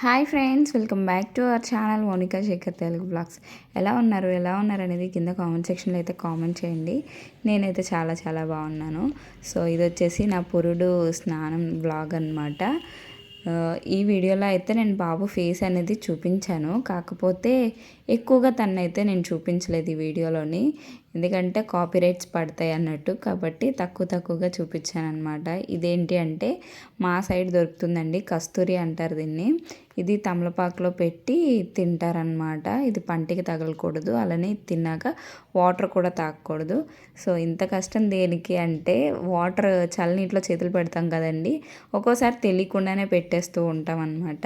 Hi friends welcome back to our channel Monika Shekhar Telugu blogs. ఎలా ఉన్నారు? ఎలా ఉన్నారు అనేది కింద కామెంట్ సెక్షన్లో అయితే కామెంట్ చేయండి. నేనైతే చాలా చాలా బాగున్నాను. సో ఇది వచ్చేసి నా పురుడు స్నానం బ్లాగ్ అనమాట ఈ వీడియోలో అయితే నేను బాబు ఫేస్ అనేది చూపించాను. కాకపోతే ఎక్కువగా తనైతే నేను చూపించలేదు ఈ వీడియోలోని. ఎందుకంటే కాపీరైట్స్ పడతాయి అన్నట్టు. కాబట్టి తక్కువ తక్కువగా చూపించాను అనమాట ఇదేంటి అంటే మా సైడ్ దొరుకుతుందండి కస్తూరి అంటారు దీన్ని. ఇది తమలపాకులో పెట్టి తింటారనమాట ఇది పంటికి తగలకూడదు. అలానే తిన్నాక వాటర్ కూడా తాగకూడదు. సో ఇంత కష్టం దేనికి అంటే వాటర్ చల్లనీటిలో చేతులు పెడతాం కదండి. ఒక్కోసారి తెలియకుండానే పెట్టేస్తూ ఉంటాం అనమాట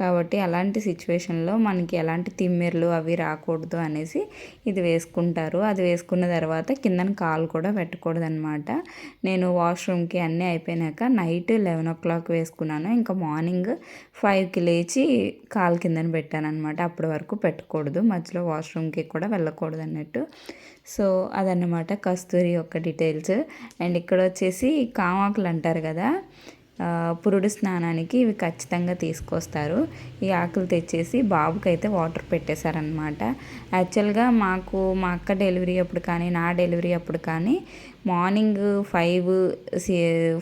కాబట్టి అలాంటి సిచ్యువేషన్లో మనకి ఎలాంటి తిమ్మెర్లు అవి రాకూడదు అనేసి ఇది వేసుకుంటారు. అది వేసుకున్న తర్వాత కిందన కాలు కూడా పెట్టకూడదనమాట నేను వాష్రూమ్కి అన్నీ అయిపోయినాక నైట్ లెవెన్ ఓ క్లాక్ వేసుకున్నాను. ఇంకా మార్నింగ్ ఫైవ్కి లేచి కాలు కిందన పెట్టాను అనమాట అప్పటి వరకు పెట్టకూడదు. మధ్యలో వాష్రూమ్కి కూడా వెళ్ళకూడదు అన్నట్టు సో అదన్నమాట కస్తూరి యొక్క డీటెయిల్స్. అండ్ ఇక్కడ వచ్చేసి కామాకులు అంటారు కదా పురుడు స్నానానికి ఇవి ఖచ్చితంగా తీసుకొస్తారు. ఈ ఆకులు తెచ్చేసి బాబుకైతే వాటర్ పెట్టేశారనమాట యాక్చువల్గా మాకు మా అక్క డెలివరీ అప్పుడు కానీ నా డెలివరీ అప్పుడు కానీ మార్నింగ్ ఫైవ్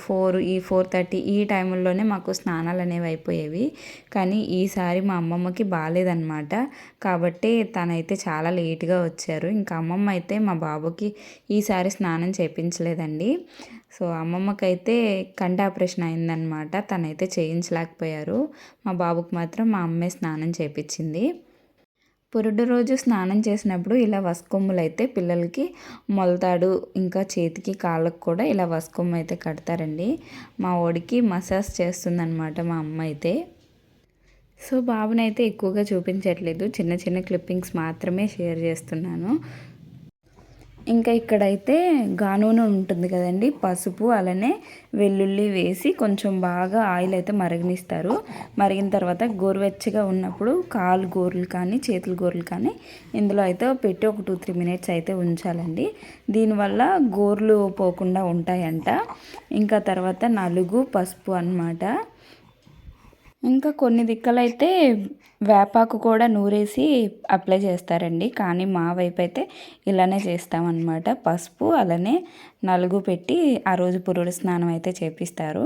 ఫోర్ ఈ ఫోర్ థర్టీ ఈ టైంలోనే మాకు స్నానాలు అనేవి అయిపోయేవి. కానీ ఈసారి మా అమ్మమ్మకి బాగాలేదనమాట కాబట్టి తనైతే చాలా లేట్గా వచ్చారు. ఇంకా అమ్మమ్మ అయితే మా బాబుకి ఈసారి స్నానం చేయించలేదండి సో అమ్మమ్మకైతే కంటి ఆపరేషన్ అయిందనమాట తనైతే చేయించలేకపోయారు. మా బాబుకి మాత్రం మా అమ్మే స్నానం చేపించింది. పురుడు రోజు స్నానం చేసినప్పుడు ఇలా వసకొమ్ములు అయితే పిల్లలకి మొలతాడు ఇంకా చేతికి కాళ్ళకు కూడా ఇలా వసకొమ్ము అయితే కడతారండి. మా ఓడికి మసాజ్ చేస్తుందనమాట మా అమ్మ అయితే. సో బాబునైతే ఎక్కువగా చూపించట్లేదు. చిన్న చిన్న క్లిప్పింగ్స్ మాత్రమే షేర్ చేస్తున్నాను. ఇంకా ఇక్కడైతే గానూనె ఉంటుంది కదండి పసుపు అలానే వెల్లుల్లి వేసి కొంచెం బాగా ఆయిల్ అయితే మరిగనిస్తారు. మరిగిన తర్వాత గోరువెచ్చగా ఉన్నప్పుడు కాలు గోర్లు కానీ చేతుల గోర్లు కానీ ఇందులో అయితే పెట్టి ఒక టూ త్రీ మినిట్స్ అయితే ఉంచాలండి. దీనివల్ల గోర్లు పోకుండా ఉంటాయంట. ఇంకా తర్వాత నలుగు పసుపు అనమాట ఇంకా కొన్ని దిక్కలైతే వేపాకు కూడా నూరేసి అప్లై చేస్తారండి. కానీ మా వైపు అయితే ఇలానే చేస్తామన్నమాట. పసుపు అలానే నలుగు పెట్టి ఆ రోజు పురుడు స్నానం అయితే చేపిస్తారు.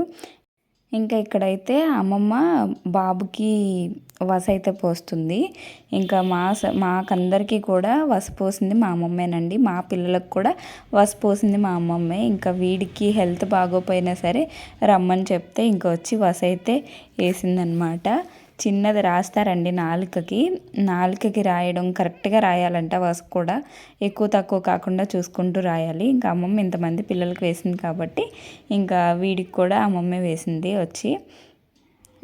ఇంకా ఇక్కడైతే అమ్మమ్మ బాబుకి వస అయితే పోస్తుంది. ఇంకా మా మాకందరికీ కూడా వస పోసింది మా అమ్మమ్మేనండి. మా పిల్లలకు కూడా వస పోసింది మా అమ్మమ్మే. ఇంకా వీడికి హెల్త్ బాగోపోయినా సరే రమ్మని చెప్తే ఇంకా వచ్చి వస అయితే వేసిందనమాట. చిన్నది రాస్తారండి నాలుకకి. నాలుకకి రాయడం కరెక్ట్గా రాయాలంట వసు కూడా. ఎక్కువ తక్కువ కాకుండా చూసుకుంటూ రాయాలి. ఇంకా అమ్మమ్మ ఇంతమంది పిల్లలకి వేసింది కాబట్టి ఇంకా వీడికి కూడా అమ్మమ్మే వేసింది వచ్చి.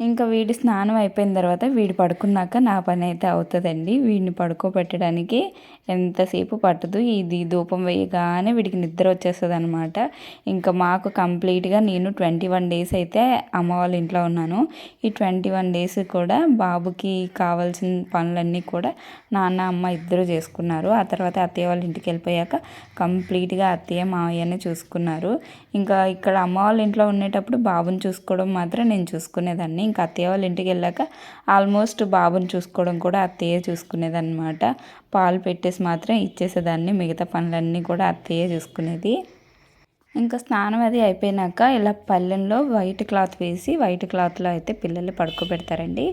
ఇంకా వీడి స్నానం అయిపోయిన తర్వాత వీడు పడుకున్నాక నా పని అయితే అవుతుందండి. వీడిని పడుకోబెట్టడానికి ఎంతసేపు పట్టదు. ఇది ధూపం వేయగానే వీడికి నిద్ర వచ్చేస్తుంది అనమాట ఇంకా మాకు కంప్లీట్గా నేను ట్వంటీ వన్ డేస్ అయితే అమ్మ వాళ్ళ ఇంట్లో ఉన్నాను. ఈ ట్వంటీ వన్ డేస్ కూడా బాబుకి కావాల్సిన పనులన్నీ కూడా నాన్న అమ్మ ఇద్దరు చేసుకున్నారు. ఆ తర్వాత అత్తయ్య వాళ్ళ ఇంటికి వెళ్ళిపోయాక కంప్లీట్గా అత్తయ్య మావయ్యనే చూసుకున్నారు. ఇంకా ఇక్కడ అమ్మ వాళ్ళ ఇంట్లో ఉండేటప్పుడు బాబుని చూసుకోవడం మాత్రం నేను చూసుకునేదాన్ని. ఇంకా అత్తయ్య వాళ్ళ ఇంటికి వెళ్ళాక ఆల్మోస్ట్ బాబుని చూసుకోవడం కూడా అత్తయ్య చూసుకునేదన్నమాట. పాలు పెట్టేసి మాత్రం ఇచ్చేసేదాన్ని. మిగతా పనులన్నీ కూడా అత్తయ్యే చూసుకునేది. ఇంకా స్నానం అది అయిపోయినాక ఇలా పల్లెల్లో వైట్ క్లాత్ వేసి వైట్ క్లాత్లో అయితే పిల్లల్ని పడుకోబెడతారండి.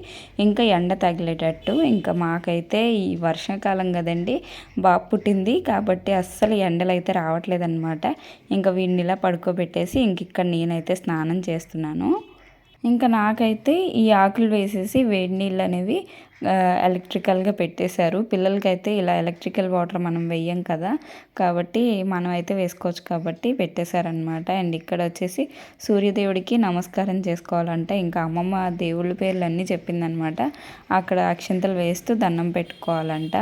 ఇంకా ఎండ తగిలేటట్టు. ఇంకా మాకైతే ఈ వర్షాకాలం కదండి బాబు పుట్టింది కాబట్టి అస్సలు ఎండలు అయితే రావట్లేదన్నమాట. ఇంకా వీడిని ఇలా పడుకోబెట్టేసి ఇంక ఇక్కడ నేనైతే స్నానం చేస్తున్నాను. ఇంకా నాకైతే ఈ ఆకులు వేసేసి వేడి నీళ్ళు అనేవి ఎలక్ట్రికల్గా పెట్టేశారు. పిల్లలకైతే ఇలా ఎలక్ట్రికల్ వాటర్ మనం వెయ్యం కదా. కాబట్టి మనం అయితే వేసుకోవచ్చు కాబట్టి పెట్టేశారనమాట అండ్ ఇక్కడ వచ్చేసి సూర్యదేవుడికి నమస్కారం చేసుకోవాలంటే ఇంకా అమ్మమ్మ దేవుళ్ళ పేర్లు అన్నీ చెప్పిందనమాట అక్కడ అక్షంతలు వేస్తూ దండం పెట్టుకోవాలంట.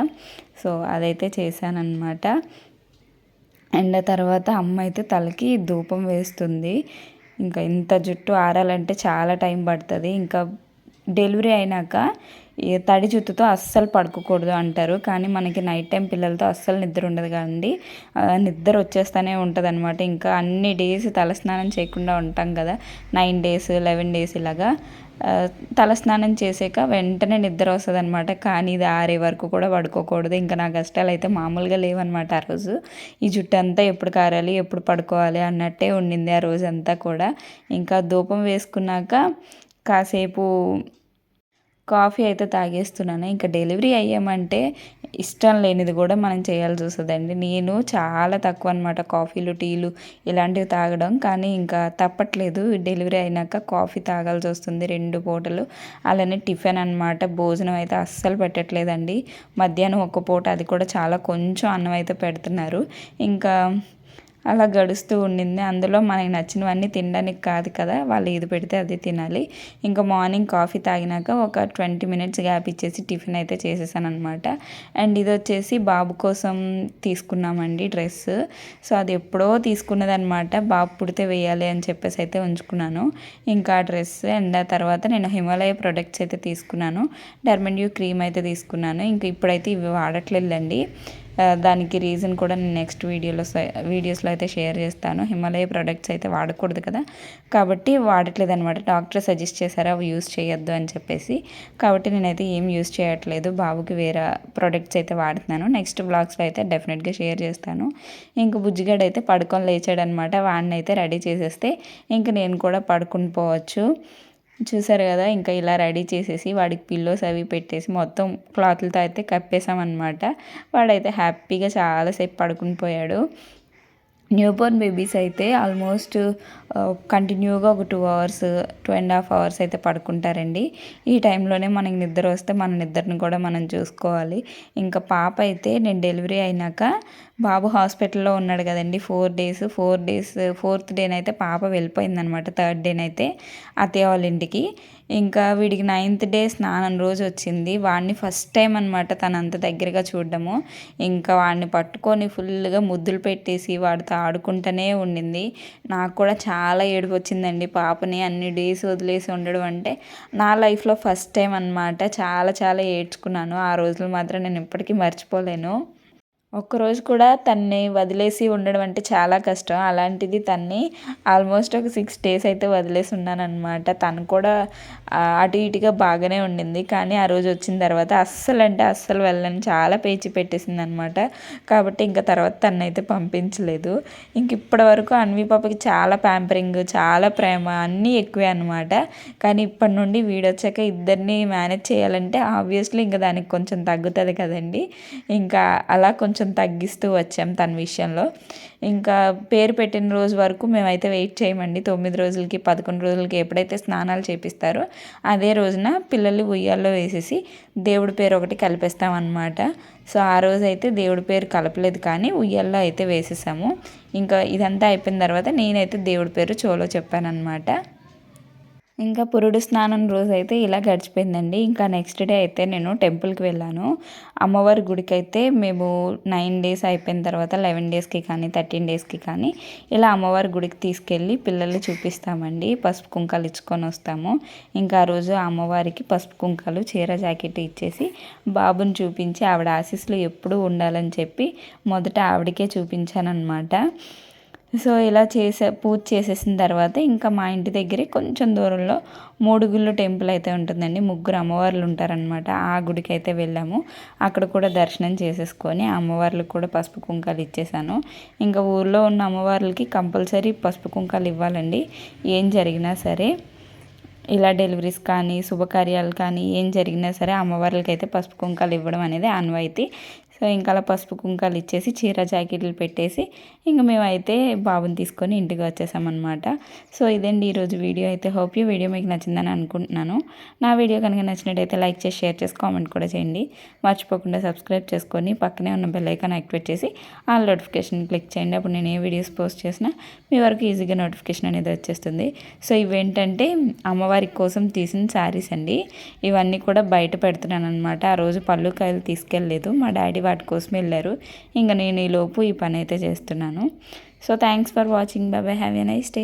సో అదైతే చేశానన్నమాట. అండ్ తర్వాత అమ్మ అయితే తలకి ధూపం వేస్తుంది. ఇంకా ఇంత జుట్టు ఆరాలంటే చాలా టైం పడుతుంది. ఇంకా డెలివరీ అయినాక ఈ తడి జుత్తుతో అస్సలు పడుకోకూడదు అంటారు. కానీ మనకి నైట్ టైం పిల్లలతో అస్సలు నిద్ర ఉండదు కదండి. నిద్ర వచ్చేస్తూనే ఉంటుంది అనమాట ఇంకా అన్ని డేస్ తలస్నానం చేయకుండా ఉంటాం కదా. నైన్ డేస్ లెవెన్ డేస్ ఇలాగా. తలస్నానం చేసాక వెంటనే నిద్ర వస్తుంది అనమాట కానీ ఇది ఆరే వరకు కూడా పడుకోకూడదు. ఇంకా నా కష్టాలు అయితే మామూలుగా లేవన్నమాట ఆ రోజు. ఈ జుట్టు అంతా ఎప్పుడు కారాలి ఎప్పుడు పడుకోవాలి అన్నట్టే ఉండింది ఆ రోజు అంతా కూడా. ఇంకా ధూపం వేసుకున్నాక కాసేపు కాఫీ అయితే తాగేస్తున్నాను. ఇంకా డెలివరీ అయ్యామంటే ఇష్టం లేనిది కూడా మనం చేయాల్సి వస్తుందండి. నేను చాలా తక్కువ అనమాట కాఫీలు టీలు ఇలాంటివి తాగడం. కానీ ఇంకా తప్పట్లేదు. డెలివరీ అయినాక కాఫీ తాగాల్సి వస్తుంది. రెండు పూటలు అలానే టిఫిన్ అనమాట భోజనం అయితే అస్సలు పెట్టట్లేదండి. మధ్యాహ్నం ఒక పూట అది కూడా చాలా కొంచెం అన్నం అయితే పెడుతున్నారు. ఇంకా అలా గడుస్తూ ఉండింది. అందులో మనకి నచ్చినవన్నీ తినడానికి కాదు కదా వాళ్ళు ఇది పెడితే అది తినాలి. ఇంకా మార్నింగ్ కాఫీ తాగినాక ఒక ట్వంటీ మినిట్స్ గ్యాప్ ఇచ్చేసి టిఫిన్ అయితే చేసేసాను అనమాట అండ్ ఇది వచ్చేసి బాబు కోసం తీసుకున్నామండి డ్రెస్. సో అది ఎప్పుడో తీసుకున్నది అనమాట బాబు పుడితే వేయాలి అని చెప్పేసి అయితే ఉంచుకున్నాను. ఇంకా డ్రెస్ అండ్ ఆ తర్వాత నేను హిమాలయ ప్రొడక్ట్స్ అయితే తీసుకున్నాను. డర్మండ్యూ క్రీమ్ అయితే తీసుకున్నాను. ఇంకా ఇప్పుడైతే ఇవి వాడట్లేదండి దానికి రీజన్ కూడా నేను నెక్స్ట్ వీడియోలో వీడియోస్లో అయితే షేర్ చేస్తాను. హిమాలయ ప్రొడక్ట్స్ అయితే వాడకూడదు కదా. కాబట్టి వాడట్లేదు అనమాట డాక్టర్ సజెస్ట్ చేశారు అవి యూస్ చేయొద్దు అని చెప్పేసి. కాబట్టి నేనైతే ఏం యూస్ చేయట్లేదు. బాబుకి వేరే ప్రొడక్ట్స్ అయితే వాడుతున్నాను. నెక్స్ట్ బ్లాగ్స్లో అయితే డెఫినెట్గా షేర్ చేస్తాను. ఇంక బుజ్జిగాడు అయితే పడుకొని లేచాడనమాట వాడిని అయితే రెడీ చేసేస్తే ఇంక నేను కూడా పడుకుని పోవచ్చు. చూసారు కదా ఇంకా ఇలా రెడీ చేసేసి వాడికి పిల్లోస్ అవి పెట్టేసి మొత్తం క్లాత్లతో అయితే కప్పేసామన్నమాట. వాడైతే హ్యాపీగా చాలాసేపు పడుకుని పోయాడు. న్యూబోర్న్ బేబీస్ అయితే ఆల్మోస్ట్ కంటిన్యూగా ఒక two hours two and half hours అయితే పడుకుంటారండి. ఈ టైంలోనే మనకి నిద్ర వస్తే మన నిద్రని కూడా మనం చూసుకోవాలి. ఇంకా పాప అయితే నేను డెలివరీ అయినాక బాబు హాస్పిటల్లో ఉన్నాడు కదండి. Four days four days fourth డేనైతే పాప వెళ్ళిపోయిందనమాట. థర్డ్ డేనైతే అత్తయ్య వాళ్ళ ఇంటికి. ఇంకా వీడికి నైన్త్ డే స్నానం రోజు వచ్చింది. వాడిని ఫస్ట్ టైం అనమాట తను అంత దగ్గరగా చూడడము. ఇంకా వాడిని పట్టుకొని ఫుల్గా ముద్దులు పెట్టేసి వాడితో ఆడుకుంటూనే ఉండింది. నాకు కూడా చాలా ఏడుపు వచ్చిందండి. పాపని అన్ని డేస్ వదిలేసి ఉండడం అంటే నా లైఫ్లో ఫస్ట్ టైం అనమాట. చాలా చాలా ఏడ్చుకున్నాను. ఆ రోజులు మాత్రం నేను ఇప్పటికీ మర్చిపోలేను. ఒక్కరోజు కూడా తన్ని వదిలేసి ఉండడం అంటే చాలా కష్టం. అలాంటిది తన్ని ఆల్మోస్ట్ ఒక సిక్స్ డేస్ అయితే వదిలేసి ఉన్నానమాట తను కూడా అటు ఇటుగా బాగానే ఉండింది. కానీ ఆ రోజు వచ్చిన తర్వాత అస్సలు అంటే అస్సలు వెళ్ళని చాలా పేచి పెట్టేసింది అనమాట కాబట్టి ఇంకా తర్వాత తనైతే పంపించలేదు. ఇంక ఇప్పటి వరకు అన్వి పాపకి చాలా ప్యాంపరింగ్ చాలా ప్రేమ అన్నీ ఎక్కువే అనమాట కానీ ఇప్పటి నుండి వీడొచ్చాక ఇద్దరిని మేనేజ్ చేయాలంటే ఆబ్వియస్లీ ఇంకా దానికి కొంచెం తగ్గుతుంది కదండి. ఇంకా అలా కొంచెం కొంచెం తగ్గిస్తూ వచ్చాం తన విషయంలో. ఇంకా పేరు పెట్టిన రోజు వరకు మేమైతే వెయిట్ చేయమండి. తొమ్మిది రోజులకి పదకొండు రోజులకి ఎప్పుడైతే స్నానాలు చేపిస్తారో అదే రోజున పిల్లలు ఉయ్యాల్లో వేసేసి దేవుడి పేరు ఒకటి కలిపిస్తామనమాట సో ఆ రోజు అయితే దేవుడి పేరు కలపలేదు కానీ ఉయ్యాల్లో అయితే వేసేసాము. ఇంకా ఇదంతా అయిపోయిన తర్వాత నేనైతే దేవుడి పేరు చోలో చెప్పానమాట ఇంకా పురుడు స్నానం రోజు అయితే ఇలా గడిచిపోయిందండి. ఇంకా నెక్స్ట్ డే అయితే నేను టెంపుల్కి వెళ్ళాను. అమ్మవారి గుడికి అయితే మేము నైన్ డేస్ అయిపోయిన తర్వాత లెవెన్ డేస్కి కానీ థర్టీన్ డేస్కి కానీ ఇలా అమ్మవారి గుడికి తీసుకెళ్ళి పిల్లల్ని చూపిస్తామండి. పసుపు కుంకాలు ఇచ్చుకొని వస్తాము. ఇంకా ఆ రోజు అమ్మవారికి పసుపు కుంకాలు చీర జాకెట్ ఇచ్చేసి బాబుని చూపించి ఆవిడ ఆశీస్సులు ఎప్పుడూ ఉండాలని చెప్పి మొదట ఆవిడకే చూపించాను సో ఇలా చేసే పూజ చేసేసిన తర్వాత ఇంకా మా ఇంటి దగ్గరే కొంచెం దూరంలో మూడుగుళ్ళు టెంపుల్ అయితే ఉంటుందండి. ముగ్గురు అమ్మవార్లు ఉంటారనమాట ఆ గుడికి అయితే వెళ్ళాము. అక్కడ కూడా దర్శనం చేసేసుకొని అమ్మవార్లకు కూడా పసుపు కుంకాలు ఇచ్చేసాను. ఇంకా ఊర్లో ఉన్న అమ్మవార్లకి కంపల్సరీ పసుపు కుంకాలు ఇవ్వాలండి. ఏం జరిగినా సరే ఇలా డెలివరీస్ కానీ శుభకార్యాలు కానీ ఏం జరిగినా సరే అమ్మవార్లకైతే పసుపు కుంకాలు ఇవ్వడం అనేది ఆనవాయితీ. సో ఇంకా అలా పసుపు కుంకాలు ఇచ్చేసి చీర జాకెట్లు పెట్టేసి ఇంకా మేమైతే బాబుని తీసుకొని ఇంటికి వచ్చేసామన్నమాట. సో ఇదండి ఈరోజు వీడియో. అయితే హోప్ యూ వీడియో మీకు నచ్చిందని అనుకుంటున్నాను. నా వీడియో కనుక నచ్చినట్టయితే లైక్ చేసి షేర్ చేసి కామెంట్ కూడా చేయండి. మర్చిపోకుండా సబ్స్క్రైబ్ చేసుకొని పక్కనే ఉన్న బెల్ ఐకాన్ యాక్టివేట్ చేసి ఆల్ నోటిఫికేషన్ క్లిక్ చేయండి. అప్పుడు నేను ఏ వీడియోస్ పోస్ట్ చేసినా మీ వరకు ఈజీగా నోటిఫికేషన్ అనేది వచ్చేస్తుంది. సో ఇవేంటంటే అమ్మవారి కోసం తీసిన శారీస్ అండి. ఇవన్నీ కూడా బయట పెడుతున్నాను అనమాట ఆ రోజు పళ్ళు కాయలు తీసుకెళ్ళలేదు. మా డాడీ వాటి కోసం వెళ్ళారు. ఇంకా నేను ఈలోపు ఈ పని అయితే చేస్తున్నాను. సో థ్యాంక్స్ ఫర్ వాచింగ్ బాబాయ్ హ్యావ్ ఎ నైస్ డే